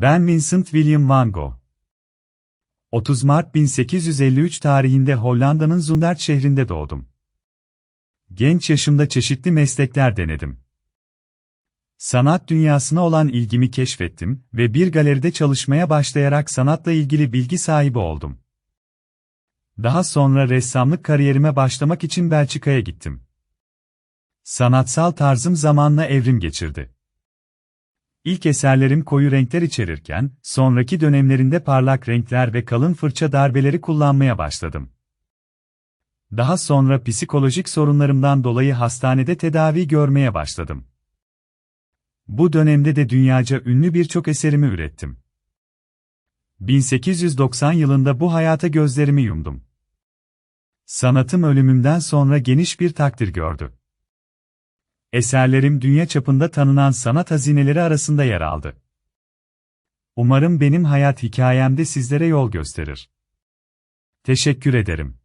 Ben Vincent William van Gogh. 30 Mart 1853 tarihinde Hollanda'nın Zundert şehrinde doğdum. Genç yaşımda çeşitli meslekler denedim. Sanat dünyasına olan ilgimi keşfettim ve bir galeride çalışmaya başlayarak sanatla ilgili bilgi sahibi oldum. Daha sonra ressamlık kariyerime başlamak için Belçika'ya gittim. Sanatsal tarzım zamanla evrim geçirdi. İlk eserlerim koyu renkler içerirken, sonraki dönemlerinde parlak renkler ve kalın fırça darbeleri kullanmaya başladım. Daha sonra psikolojik sorunlarımdan dolayı hastanede tedavi görmeye başladım. Bu dönemde de dünyaca ünlü birçok eserimi ürettim. 1890 yılında bu hayata gözlerimi yumdum. Sanatım ölümümden sonra geniş bir takdir gördü. Eserlerim dünya çapında tanınan sanat hazineleri arasında yer aldı. Umarım benim hayat hikayemde sizlere yol gösterir. Teşekkür ederim.